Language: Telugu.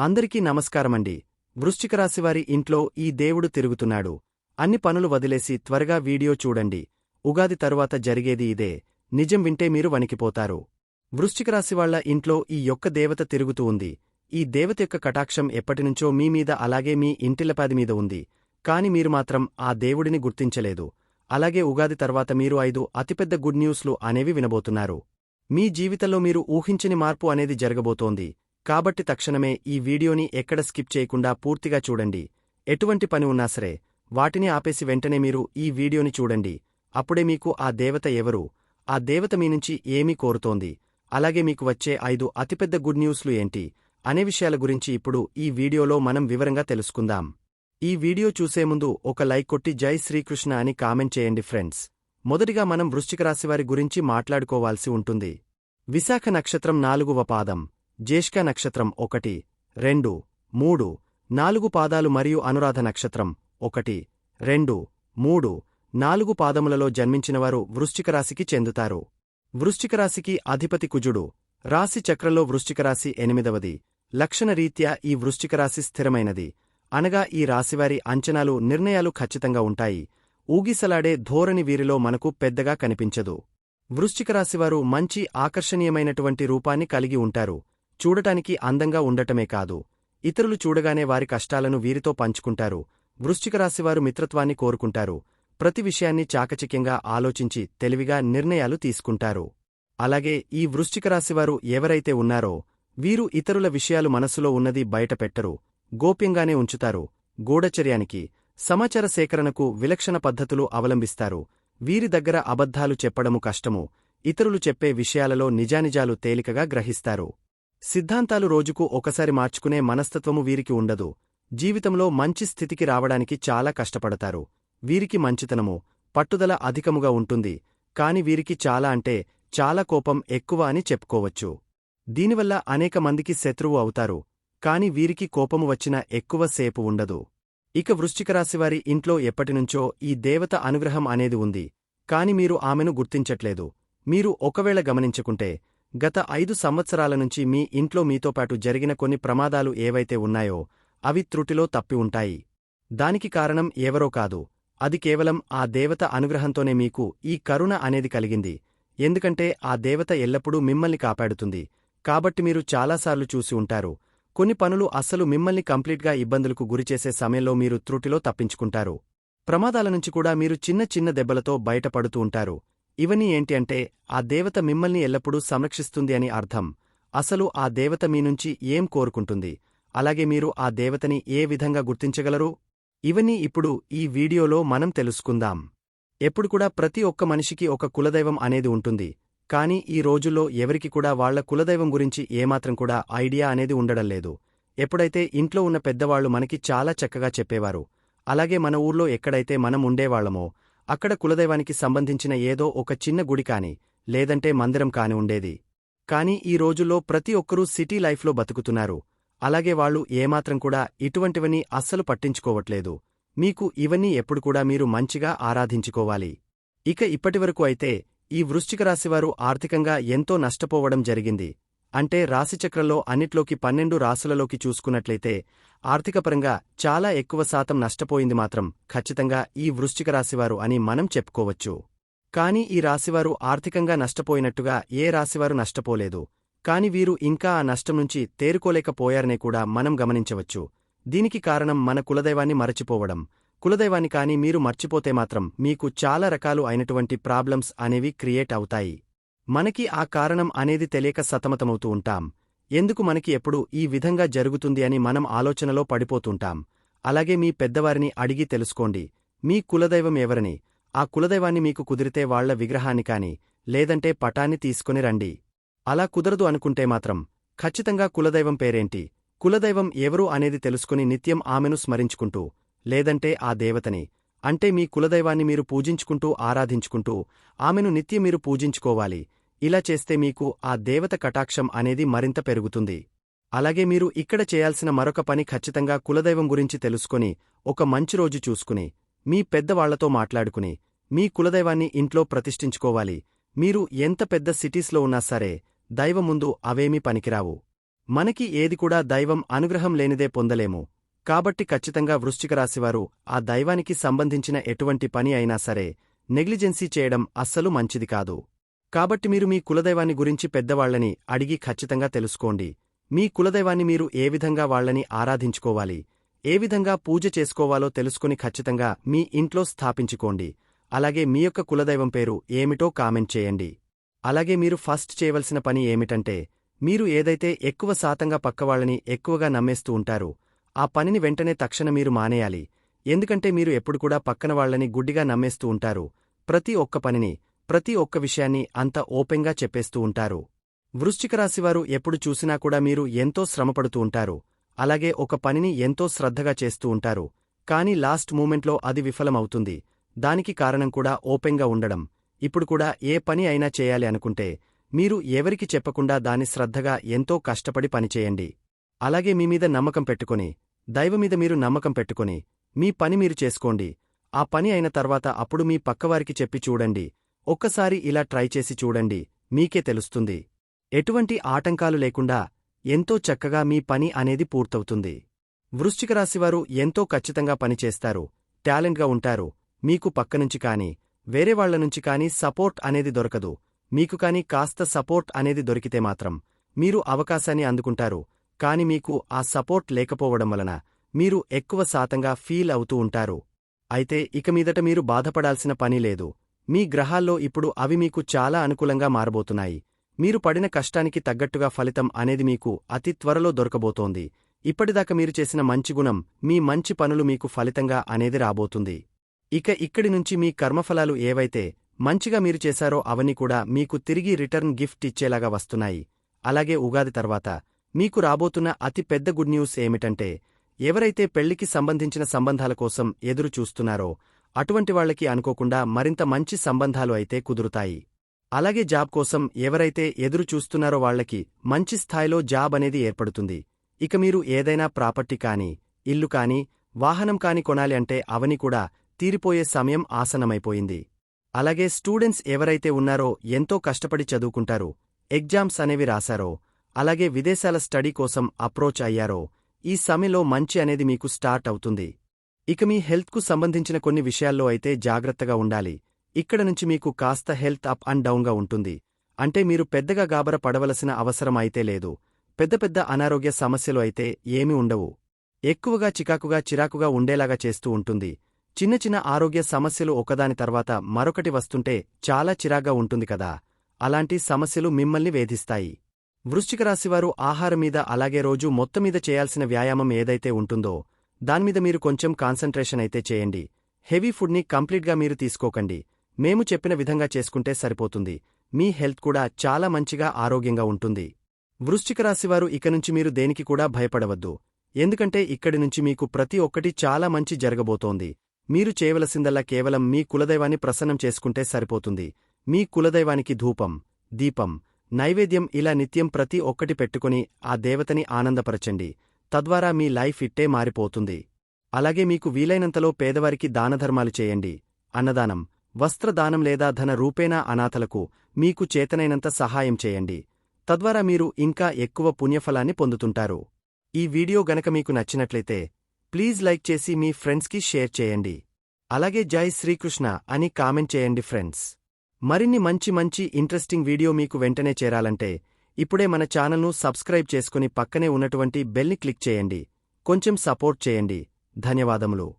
అందరికీ నమస్కారమండి. వృశ్చికరాశివారి ఇంట్లో ఈ దేవుడు తిరుగుతున్నాడు. అన్ని పనులు వదిలేసి త్వరగా వీడియో చూడండి. ఉగాది తరువాత జరిగేది ఇదే. నిజం వింటే మీరు వణికిపోతారు. వృశ్చికరాశివాళ్ళ ఇంట్లో ఈ యొక్క దేవత తిరుగుతూ ఉంది. ఈ దేవత యొక్క కటాక్షం ఎప్పటినుంచో మీమీద అలాగే మీ ఇంటిలపాది మీద ఉంది. కాని మీరు మాత్రం ఆ దేవుడిని గుర్తించలేదు. అలాగే ఉగాది తర్వాత మీరు ఐదు అతిపెద్ద గుడ్ న్యూస్లు అనేవి వినబోతున్నారు. మీ జీవితంలో మీరు ఊహించని మార్పు అనేది జరగబోతోంది. కాబట్టి తక్షణమే ఈ వీడియోని ఎక్కడ స్కిప్ చేయకుండా పూర్తిగా చూడండి. ఎటువంటి పని ఉన్నా సరే వాటిని ఆపేసి వెంటనే మీరు ఈ వీడియోని చూడండి. అప్పుడే మీకు ఆ దేవత ఎవరు ఆ దేవత మీ నుంచి ఏమీ కోరుతోంది అలాగే మీకు వచ్చే ఐదు అతిపెద్ద గుడ్ న్యూస్లు ఏంటి అనే విషయాల గురించి ఇప్పుడు ఈ వీడియోలో మనం వివరంగా తెలుసుకుందాం. ఈ వీడియో చూసే ముందు ఒక లైక్ కొట్టి జై శ్రీకృష్ణ అని కామెంట్ చేయండి ఫ్రెండ్స్. మొదటిగా మనం వృశ్చిక రాశివారి గురించి మాట్లాడుకోవాల్సి ఉంటుంది. విశాఖ నక్షత్రం నాలుగవ పాదం. జేష్క నక్షత్రం ఒకటి రెండు మూడు నాలుగు పాదాలు మరియు అనురాధ నక్షత్రం ఒకటి రెండు మూడు నాలుగు పాదములలో జన్మించినవారు వృశ్చికరాశికి చెందుతారు. వృశ్చికరాశికి అధిపతి కుజుడు. రాశి చక్రంలో ఎనిమిదవది. లక్షణరీత్యా ఈ వృశ్చికరాశి స్థిరమైనది. అనగా ఈ రాశివారి అంచనాలు నిర్ణయాలు ఖచ్చితంగా ఉంటాయి. ఊగిసలాడే ధోరణి వీరిలో మనకు పెద్దగా కనిపించదు. వృశ్చికరాశివారు మంచి ఆకర్షణీయమైనటువంటి రూపాన్ని కలిగి ఉంటారు. చూడటానికి అందంగా ఉండటమే కాదు. ఇతరులు చూడగానే వారి కష్టాలను వీరితో పంచుకుంటారు. వృశ్చికరాశివారు మిత్రత్వాన్ని కోరుకుంటారు. ప్రతి విషయాన్ని చాకచక్యంగా ఆలోచించి తెలివిగా నిర్ణయాలు తీసుకుంటారు. అలాగే ఈ వృశ్చికరాశివారు ఎవరైతే ఉన్నారో వీరు ఇతరుల విషయాలు మనస్సులో ఉన్నది బయటపెట్టరు. గోప్యంగానే ఉంచుతారు. గూఢచర్యానికి సమాచార సేకరణకు విలక్షణ పద్ధతులు అవలంబిస్తారు. వీరి దగ్గర అబద్ధాలు చెప్పడము కష్టము. ఇతరులు చెప్పే విషయాలలో నిజానిజాలు తేలికగా గ్రహిస్తారు. సిద్ధాంతాలు రోజుకు ఒకసారి మార్చుకునే మనస్తత్వము వీరికి ఉండదు. జీవితంలో మంచి స్థితికి రావడానికి చాలా కష్టపడతారు. వీరికి మంచితనము పట్టుదల అధికముగా ఉంటుంది. కాని వీరికి చాలా అంటే చాలా కోపం ఎక్కువ అని చెప్పుకోవచ్చు. దీనివల్ల అనేక మందికి శత్రువు అవుతారు. కాని వీరికి కోపము వచ్చిన ఎక్కువ సేపు ఉండదు. ఇక వృశ్చికరాశివారి ఇంట్లో ఎప్పటినుంచో ఈ దేవత అనుగ్రహం అనేది ఉంది. కాని మీరు ఆమెను గుర్తించట్లేదు. మీరు ఒకవేళ గమనించుకుంటే గత ఐదు సంవత్సరాల నుంచి మీ ఇంట్లో మీతోపాటు జరిగిన కొన్ని ప్రమాదాలు ఏవైతే ఉన్నాయో అవి త్రుటిలో తప్పి ఉంటాయి. దానికి కారణం ఎవరో కాదు. అది కేవలం ఆ దేవత అనుగ్రహంతోనే మీకు ఈ కరుణ అనేది కలిగింది. ఎందుకంటే ఆ దేవత ఎల్లప్పుడూ మిమ్మల్ని కాపాడుతుంది. కాబట్టి మీరు చాలాసార్లు చూసి ఉంటారు. కొన్ని పనులు అస్సలు మిమ్మల్ని కంప్లీట్గా ఇబ్బందులకు గురిచేసే సమయంలో మీరు త్రుటిలో తప్పించుకుంటారు. ప్రమాదాల నుంచి కూడా మీరు చిన్న చిన్న దెబ్బలతో బయటపడుతూ ఉంటారు. ఇవన్నీ ఏంటి అంటే ఆ దేవత మిమ్మల్ని ఎల్లప్పుడూ సంరక్షిస్తుంది అని అర్థం. అసలు ఆ దేవత మీ నుంచి ఏం కోరుకుంటుంది? అలాగే మీరు ఆ దేవతని ఏ విధంగా గుర్తించగలరు? ఇవన్నీ ఇప్పుడు ఈ వీడియోలో మనం తెలుసుకుందాం. ఎప్పుడు కూడా ప్రతి ఒక్క మనిషికి ఒక కులదైవం అనేది ఉంటుంది. కాని ఈ రోజుల్లో ఎవరికి కూడా వాళ్ళ కులదైవం గురించి ఏమాత్రం కూడా ఐడియా అనేది ఉండడం లేదు. ఎప్పుడైతే ఇంట్లో ఉన్న పెద్దవాళ్ళు మనకి చాలా చక్కగా చెప్పేవారు. అలాగే మన ఊర్లో ఎక్కడైతే మనం ఉండేవాళ్ళమో అక్కడ కులదైవానికి సంబంధించిన ఏదో ఒక చిన్న గుడి కాని లేదంటే మందిరం కాని ఉండేది. కాని ఈ రోజుల్లో ప్రతి ఒక్కరూ సిటీ లైఫ్లో బతుకుతున్నారు. అలాగే వాళ్ళు ఏమాత్రం కూడా ఇటువంటివన్నీ అస్సలు పట్టించుకోవట్లేదు. మీకు ఇవన్నీ ఎప్పుడు కూడా మీరు మంచిగా ఆరాధించుకోవాలి. ఇక ఇప్పటివరకు అయితే ఈ వృశ్చిక రాశివారు ఆర్థికంగా ఎంతో నష్టపోవడం జరిగింది. అంటే రాశిచక్రంలో అన్నిట్లోకి పన్నెండు రాసులలోకి చూసుకున్నట్లయితే ఆర్థికపరంగా చాలా ఎక్కువ శాతం నష్టపోయింది మాత్రం ఖచ్చితంగా ఈ వృశ్చిక రాశివారు అని మనం చెప్పుకోవచ్చు. కాని ఈ రాశివారు ఆర్థికంగా నష్టపోయినట్టుగా ఏ రాశివారు నష్టపోలేదు. కాని వీరు ఇంకా ఆ నష్టం నుంచి తేరుకోలేకపోయారనే కూడా మనం గమనించవచ్చు. దీనికి కారణం మన కులదైవాన్ని మరచిపోవడం. కులదైవాన్ని కాని మీరు మర్చిపోతే మాత్రం మీకు చాలా రకాలు అయినటువంటి ప్రాబ్లమ్స్ అనేవి క్రియేట్ అవుతాయి. మనకి ఆ కారణం అనేది తెలియక సతమతమవుతూ ఉంటాం. ఎందుకు మనకి ఎప్పుడు ఈ విధంగా జరుగుతుంది అని మనం ఆలోచనలో పడిపోతుంటాం. అలాగే మీ పెద్దవారిని అడిగి తెలుసుకోండి. మీ కులదైవం ఎవరని? ఆ కులదైవాన్ని మీకు కుదిరితే వాళ్ళ విగ్రహాన్ని కాని లేదంటే పటాన్ని తీసుకుని రండి. అలా కుదరదు అనుకుంటే మాత్రం ఖచ్చితంగా కులదైవం పేరేంటి? కులదైవం ఎవరు అనేది తెలుసుకుని నిత్యం ఆమెను స్మరించుకుంటూ లేదంటే ఆ దేవతని. అంటే మీ కులదైవాన్ని మీరు పూజించుకుంటూ ఆరాధించుకుంటూ ఆమెను నిత్యం మీరు పూజించుకోవాలి. ఇలా చేస్తే మీకు ఆ దేవత కటాక్షం అనేది మరింత పెరుగుతుంది. అలాగే మీరు ఇక్కడ చేయాల్సిన మరొక పని ఖచ్చితంగా కులదైవం గురించి తెలుసుకుని ఒక మంచి రోజు చూసుకుని మీ పెద్దవాళ్ళతో మాట్లాడుకుని మీ కులదైవాన్ని ఇంట్లో ప్రతిష్ఠించుకోవాలి. మీరు ఎంత పెద్ద సిటీస్లో ఉన్నా సరే దైవం ముందు అవేమీ పనికిరావు. మనకి ఏది కూడా దైవం అనుగ్రహం లేనిదే పొందలేము. కాబట్టి ఖచ్చితంగా వృశ్చిక రాశివారు ఆ దైవానికి సంబంధించిన ఎటువంటి పని అయినా సరే నెగ్లిజెన్సీ చేయడం అస్సలు మంచిది కాదు. కాబట్టి మీరు మీ కులదైవాన్ని గురించి పెద్దవాళ్ళని అడిగి ఖచ్చితంగా తెలుసుకోండి. మీ కులదైవాన్ని మీరు ఏ విధంగా వాళ్ళని ఆరాధించుకోవాలి ఏ విధంగా పూజ చేసుకోవాలో తెలుసుకుని ఖచ్చితంగా మీ ఇంట్లో స్థాపించుకోండి. అలాగే మీ యొక్క కులదైవం పేరు ఏమిటో కామెంట్ చేయండి. అలాగే మీరు ఫస్ట్ చేయవలసిన పని ఏమిటంటే మీరు ఏదైతే ఎక్కువ శాతంగా పక్కవాళ్ళని ఎక్కువగా నమ్మేస్తూ ఉంటారో ఆ పనిని వెంటనే తక్షణ మీరు మానేయాలి. ఎందుకంటే మీరు ఎప్పుడు కూడా పక్కన వాళ్ళని గుడ్డిగా నమ్మేస్తూ ఉంటారు. ప్రతి ఒక్క పనిని ప్రతి ఒక్క విషయాన్ని అంత ఓపెన్గా చెప్పేస్తూ ఉంటారు. వృశ్చికరాశివారు ఎప్పుడు చూసినా కూడా మీరు ఎంతో శ్రమపడుతూ ఉంటారు. అలాగే ఒక పనిని ఎంతో శ్రద్ధగా చేస్తూ ఉంటారు. కానీ లాస్ట్ మూమెంట్లో అది విఫలమవుతుంది. దానికి కారణం కూడా ఓపెన్గా ఉండడం. ఇప్పుడు కూడా ఏ పని అయినా చేయాలి అనుకుంటే మీరు ఎవరికి చెప్పకుండా దాని శ్రద్ధగా ఎంతో కష్టపడి పనిచేయండి. అలాగే మీ మీద నమ్మకం పెట్టుకుని దైవమీద మీరు నమ్మకం పెట్టుకొని మీ పని మీరు చేసుకోండి. ఆ పని అయిన తర్వాత అప్పుడు మీ పక్కవారికి చెప్పి చూడండి. ఒక్కసారి ఇలా ట్రై చేసి చూడండి మీకే తెలుస్తుంది. ఎటువంటి ఆటంకాలు లేకుండా ఎంతో చక్కగా మీ పని అనేది పూర్తవుతుంది. వృశ్చిక రాశివారు ఎంతో ఖచ్చితంగా పనిచేస్తారు టాలెంట్గా ఉంటారు మీకు పక్కనుంచి కాని వేరే వాళ్ళ నుంచి కాని సపోర్ట్ అనేది దొరకదు. మీకు కాని కాస్త సపోర్ట్ అనేది దొరికితే మాత్రం మీరు అవకాశాన్ని అందుకుంటారు కాని మీకు ఆ సపోర్ట్ లేకపోవడం వలన మీరు ఎక్కువ శాతంగా ఫీల్ అవుతూ ఉంటారు. అయితే ఇక మీదట మీరు బాధపడాల్సిన పని లేదు. మీ గ్రహాల్లో ఇప్పుడు అవి మీకు చాలా అనుకూలంగా మారబోతున్నాయి. మీరు పడిన కష్టానికి తగ్గట్టుగా ఫలితం అనేది మీకు అతి త్వరలో దొరకబోతోంది. ఇప్పటిదాకా మీరు చేసిన మంచి గుణం మీ మంచి పనులు మీకు ఫలితంగా అనేది రాబోతుంది. ఇక ఇక్కడి నుంచి మీ కర్మఫలాలు ఏవైతే మంచిగా మీరు చేశారో అవన్నీ కూడా మీకు తిరిగి రిటర్న్ గిఫ్ట్ ఇచ్చేలాగా వస్తున్నాయి. అలాగే ఉగాది తర్వాత మీకు రాబోతున్న అతి పెద్ద గుడ్ న్యూస్ ఏమిటంటే ఎవరైతే పెళ్ళికి సంబంధించిన సంబంధాల కోసం ఎదురు చూస్తున్నారో అటువంటి వాళ్ళకి అనుకోకుండా మరింత మంచి సంబంధాలు అయితే కుదురుతాయి. అలాగే జాబ్ కోసం ఎవరైతే ఎదురు చూస్తున్నారో వాళ్ళకి మంచి స్థాయిలో జాబ్ అనేది ఏర్పడుతుంది. ఇక మీరు ఏదైనా ప్రాపర్టీ కాని ఇల్లు కాని వాహనం కాని కొనాలి అంటే అవని కూడా తీరిపోయే సమయం ఆసనమైపోయింది అలాగే స్టూడెంట్స్ ఎవరైతే ఉన్నారో ఎంతో కష్టపడి చదువుకుంటారు ఎగ్జామ్స్ అనేవి రాశారో అలాగే విదేశాల స్టడీ కోసం అప్రోచ్ అయ్యారో ఈ సమయంలో మంచి అనేది మీకు స్టార్ట్ అవుతుంది. ఇక మీ హెల్త్కు సంబంధించిన కొన్ని విషయాల్లో అయితే జాగ్రత్తగా ఉండాలి. ఇక్కడ నుంచి మీకు కాస్త హెల్త్ అప్ అండ్ డౌన్గా ఉంటుంది. అంటే మీరు పెద్దగా గాబర పడవలసిన అవసరం అయితే లేదు. పెద్ద పెద్ద అనారోగ్య సమస్యలు అయితే ఏమీ ఉండవు. ఎక్కువగా చికాకుగా చిరాకుగా ఉండేలాగా చేస్తూ ఉంటుంది. చిన్న చిన్న ఆరోగ్య సమస్యలు ఒకదాని తర్వాత మరొకటి వస్తుంటే చాలా చిరాగ్గా ఉంటుంది కదా. అలాంటి సమస్యలు మిమ్మల్ని వేధిస్తాయి. వృశ్చికరాశివారు ఆహారం మీద అలాగే రోజు మొత్తమీద చేయాల్సిన వ్యాయామం ఏదైతే ఉంటుందో దానిమీద మీరు కొంచెం కాన్సంట్రేషన్ అయితే చేయండి. హెవీ ఫుడ్ని కంప్లీట్గా మీరు తీసుకోకండి. మేము చెప్పిన విధంగా చేసుకుంటే సరిపోతుంది. మీ హెల్త్ కూడా చాలా మంచిగా ఆరోగ్యంగా ఉంటుంది. వృశ్చిక రాశివారు ఇక నుంచి మీరు దేనికి కూడా భయపడవద్దు. ఎందుకంటే ఇక్కడి నుంచి మీకు ప్రతి ఒక్కటి చాలా మంచి జరగబోతోంది. మీరు చేయవలసిందల్లా కేవలం మీ కులదైవాన్ని ప్రసన్నం చేసుకుంటే సరిపోతుంది. మీ కులదైవానికి ధూపం దీపం నైవేద్యం ఇలా నిత్యం ప్రతి ఒక్కటి పెట్టుకుని ఆ దేవతని ఆనందపరచండి. తద్వారా మీ లైఫ్ ఇట్టే మారిపోతుంది. అలాగే మీకు వీలైనంతలో పేదవారికి దానధర్మాలు చేయండి. అన్నదానం వస్త్రదానం లేదా ధన రూపేణా అనాథలకు మీకు చేతనైనంత సహాయం చేయండి. తద్వారా మీరు ఇంకా ఎక్కువ పుణ్యఫలాన్ని పొందుతుంటారు. ఈ వీడియో గనక మీకు నచ్చినట్లయితే ప్లీజ్ లైక్ చేసి మీ ఫ్రెండ్స్కి షేర్ చేయండి. అలాగే జై శ్రీకృష్ణ అని కామెంట్ చేయండి ఫ్రెండ్స్. మరిన్ని మంచి మంచి ఇంట్రెస్టింగ్ వీడియో మీకు వెంటనే చేరాలంటే ఇప్పుడే మన ఛానల్ను సబ్స్క్రైబ్ చేసుకుని పక్కనే ఉన్నటువంటి బెల్ని క్లిక్ చేయండి. కొంచెం సపోర్ట్ చేయండి. ధన్యవాదములు.